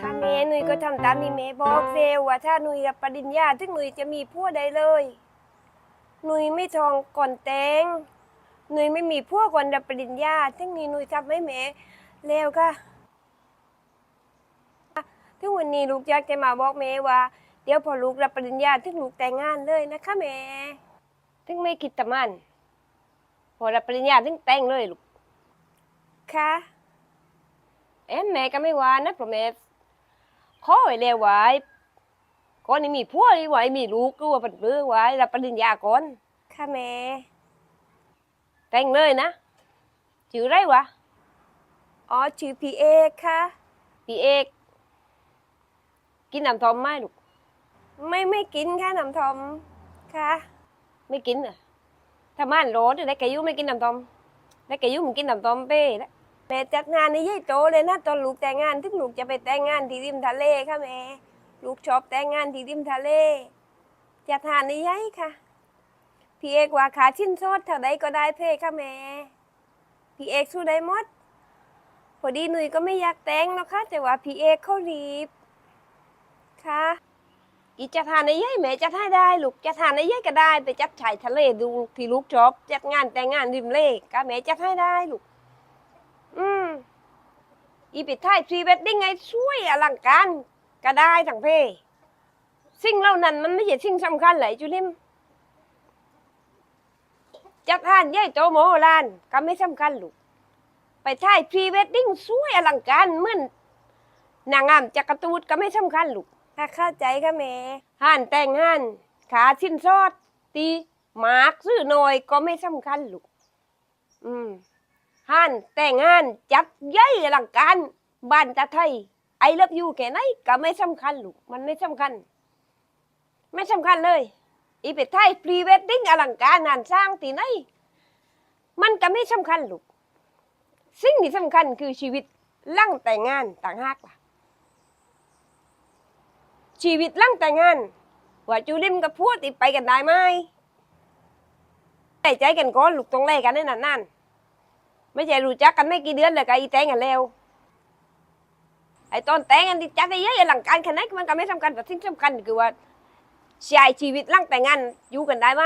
ค่ะแม่หนุ่ยก็ทำตามที่แม่บอกเซลว่าถ้าหนุ่ยรับปริญญาถึงหนุ่ยจะมีผัวได้เลย หนุ่ยไม่ทองก่อนแต่งหนุ่ยไม่มีผัวก่อนรับปริญญาถึงนี้หนุ่ยทำให้แม่แล้วค่ะถึงวันนี้ลูกอยากจะมาบอกแม่ว่า เดี๋ยวพอลูกรับปริญญาถึงลูกแต่งงานเลยนะคะแม่ถึงไม่คิดแต่มัน พอรับปริญญาถึงแต่งเลยลูกค่ะเอ็มแม่ก็ไม่ว่านะเพราะแม่ ขอไว้แล้วไว้ก่อนนี้มีผัวไว้มีลูกก็ว่าเป็นเบื่อไว้รับปริญญาก่อนค่ะแม่แต่งเลยนะชื่ออะไรวะอ๋อชื่อพี่เอกค่ะพี่เอก กินน้ำทอมไหมลูกไม่ไม่กินค่ะน้ำทอมค่ะ ไม่กินอะถ้ามันร้อนได้แกยุไม่กินน้ำทอมได้แกยุมันกินน้ำทอมเป้แล้ว แม่จัดงานในยี่โตเลยนะตอนลูกแต่งงานถึงลูกจะไปแต่งงานที่ริมทะเลค่ะแม่ลูกชอบแต่งงานที่ริมทะเลจัดงานในยัยค่ะ พี่เอกว่าขาชิ้นโซดเท่าใดก็ได้เพ่ค่ะแม่พี่เอกสู้ได้หมดพอดีหนุ่ยก็ไม่อยากแต่งนะคะแต่ว่าพี่เอกเขารีบค่ะอีจัดงานในยัยแม่จัดให้ได้ลูกจัดงานในยัยก็ได้ ไปจัดชายทะเลดูที่ลูกชอบจัดงานแต่งงานริมเลก็แม่จัดให้ได้ลูก อีปิดท้ายพรีเวดดิ้งไงช่วยอลังการก็ได้ทั้งเพสิ่งเหล่านั้นมันไม่ใช่สิ่งสำคัญเลยจุลิมจัดทานใหญ่โตโมโหลานก็ไม่สำคัญลูกไปถ่ายพรีเวดดิ้งสวยอลังการเหมือนนางงามจักรตูดก็ไม่สำคัญลูกถ้าเข้าใจค่ะแม่ห่านแต่งห่านขาชิ้นซอดตีหมากซื้อหน่อยก็ไม่สำคัญลูกอืม ห้านแต่งงานจัดใหญ่อลังการบ้านตาไทยไอเลิฟยูแค่ไหนก็ไม่สำคัญลูกมันไม่สำคัญ ไม่สำคัญเลย อีเป็ดไทยพรีเวดดิ้งอลังการงานสร้างที่ไหนมันก็ไม่สำคัญลูกสิ่งที่สำคัญคือชีวิตหลั่งแต่งงานต่างหากล่ะ ชีวิตหลั่งแต่งงาน ว่าจูลิมกับพวกติดไปกันได้ไหมใจใจกันก่อนลูกต้องแลกกันนนั้นนั่น ไม่ใช่รู้จักกันไม่กี่เดือนเลยก็อีแต่งกันแล้วไอ้ตอนแต่งกันที่จัดได้เยอะหลังการแค่ไหนมันก็ไม่สำคัญแต่สิ่งสำคัญคือว่าใช้ชีวิตหลังแต่งงานอยู่กันได้ไหม